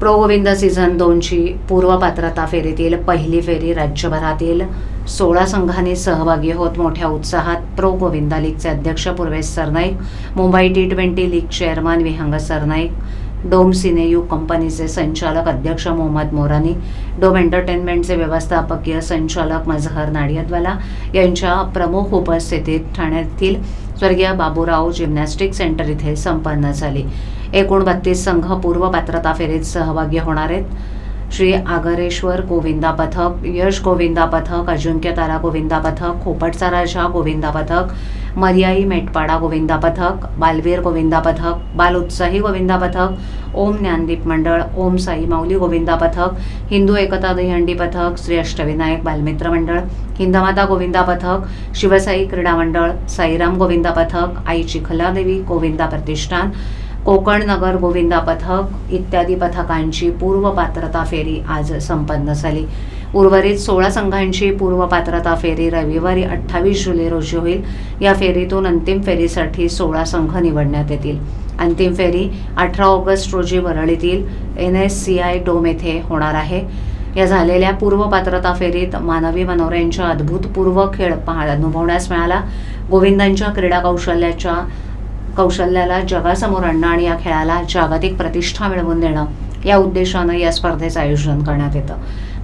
Pro Govind season दोनची पूर्वपात्रता फेरीतील पहिली फेरी राज्यभरातील सोळा संघांनी सहभागी होत मोठ्या उत्साहात प्रो गोविंदा लीगचे अध्यक्ष Purvesh Sarnaik Mumbai T twenty league chairman Vihang Sarnaik dome सिनेयू कंपनीचे संचालक अध्यक्ष मोहम्मद मोरानी डोम एंटरटेनमेंटचे व्यवस्थापकीय संचालक मजहर नाडियादवाला यांच्या प्रमुख उपस्थितीत ठाण्यातील स्वर्गीय बाबूराव जिम्नॅस्टिक सेंटर इथे संपन्न झाली. एकोणबत्तीस संघ पूर्व पात्रता फेरीत सहभागी होणार आहेत श्री आगरेश्वर गोविंदा पथक यश गोविंदा पथक अजिंक्य तारा गोविंदा पथक खोपटचा राजा गोविंदा पथक मर्याई मेटपाडा गोविंदा पथक बालवीर गोविंदा पथक बाल उत्साही गोविंदा पथक ओम ज्ञानदीप मंडळ ओम साई माऊली गोविंदा पथक हिंदू एकता दहीहंडी पथक श्री अष्टविनायक बालमित्र मंडळ हिंदमाता गोविंदा पथक शिवसाई क्रीडा मंडळ साईराम गोविंदा पथक आई चिखलादेवी गोविंदा प्रतिष्ठान कोकण नगर गोविंदा पथक इत्यादी पथकांची पूर्व पात्रता फेरी आज संपन्न झाली. उर्वरित सोळा संघांची पूर्व पात्रता फेरी रविवारी अठ्ठावीस जुलै रोजी होईल. या फेरीतून अंतिम फेरीसाठी सोळा संघ निवडण्यात येतील. अंतिम फेरी अठरा ऑगस्ट रोजी वरळीतील N S C I dome येथे होणार आहे. या झालेल्या पूर्व पात्रता फेरीत मानवी मनोऱ्यांच्या अद्भुतपूर्व खेळ पहा अनुभवण्यास मिळाला. गोविंदांच्या क्रीडा कौशल्याच्या कौशल्याला जगासमोर आणणं आणि या खेळाला जागतिक प्रतिष्ठा मिळवून देणं. या उद्देशानं या स्पर्धेचं आयोजन करण्यात येतं.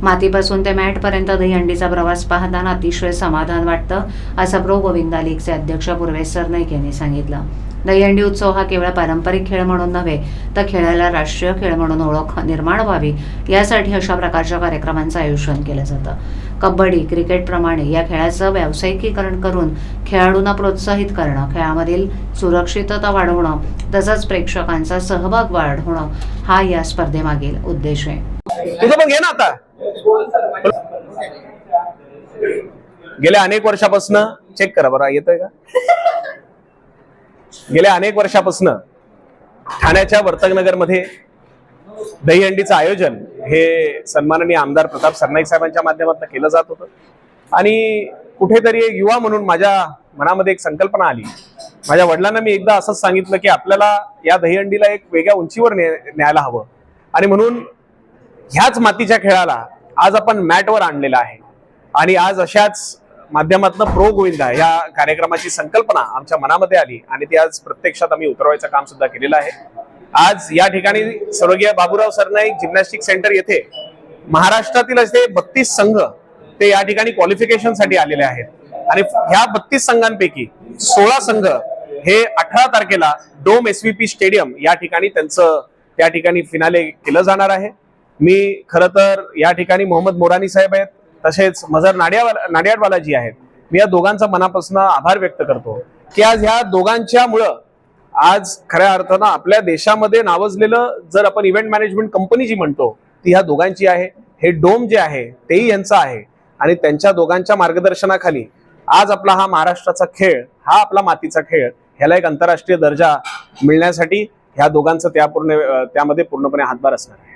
मातीपासून ते मॅटपर्यंत दहीहंडीचा प्रवास पाहताना अतिशय समाधान वाटतं असं प्रो गोविंदा लीगचे अध्यक्ष पूर्वेश सरनाईक यांनी सांगितलं. दहीहंडी उत्सव हा केवळ पारंपरिक खेळ म्हणून नव्हे तर खेळाला राष्ट्रीय खेळ म्हणून ओळख निर्माण व्हावी यासाठी अशा प्रकारच्या कार्यक्रमांचं आयोजन केलं जातं. कबड्डी क्रिकेटप्रमाणे या खेळाचं व्यावसायिकीकरण करून खेळाडूंना प्रोत्साहित करणं खेळामधील सुरक्षितता वाढवणं तसंच प्रेक्षकांचा सहभाग वाढवणं हा या स्पर्धेमागील उद्देश आहे. आता. गेल्या अनेक वर्षापासून चेक करा बरं येतोय का? गेल्या अनेक वर्षापासून ठाण्याच्या वर्तकनगरमध्ये दहीहंडीचं आयोजन हे सन्माननीय आमदार प्रताप सरनाईक साहेबांच्या माध्यमातून केलं जात होतं. आणि कुठेतरी एक युवा म्हणून माझ्या मनामध्ये एक संकल्पना आली. माझ्या वडिलांना मी एकदा असंच सांगितलं की आपल्याला या दहीहंडीला एक वेगळ्या उंचीवर ने न्यायला हवं. आणि म्हणून ह्याच मातीच्या खेळाला आज आपण मॅटवर आणलेला आहे. आणि आज अशाच माध्यमातून प्रो गोविंदा या कार्यक्रमाची संकल्पना आमच्या मनामध्ये आली आणि ती आज प्रत्यक्षात आम्ही उतरवायचं काम सुद्धा केलेलं आहे. आज या ठिकाणी स्वर्गीय बाबूराव सरनाईक जिम्नॅस्टिक सेंटर येथे महाराष्ट्रातील असे बत्तीस संघ ते या ठिकाणी क्वालिफिकेशनसाठी आलेले आहेत. आणि ह्या बत्तीस संघांपैकी सोळा संघ हे अठरा तारखेला डोम एस स्टेडियम या ठिकाणी त्यांचं त्या ठिकाणी फिनाले केलं जाणार आहे. मी खर तर या ठिकाणी मोहम्मद मोरानी साहेब आहेत. तसेच मजर नाडिया नाडियाडवालाजी आहेत. मी या दोघांचा मनापासून आभार व्यक्त करतो की आज ह्या दोघांच्यामुळं आज खऱ्या अर्थानं आपल्या देशामध्ये नावजलेलं जर आपण इव्हेंट मॅनेजमेंट कंपनी जी म्हणतो ती ह्या दोघांची आहे. हे डोम जे आहे तेही यांचं आहे. आणि त्यांच्या दोघांच्या मार्गदर्शनाखाली आज आपला हा महाराष्ट्राचा खेळ हा आपला मातीचा खेळ ह्याला एक आंतरराष्ट्रीय दर्जा मिळण्यासाठी ह्या दोघांचं त्या पूर्ण त्यामध्ये पूर्णपणे हातभार असणार आहे.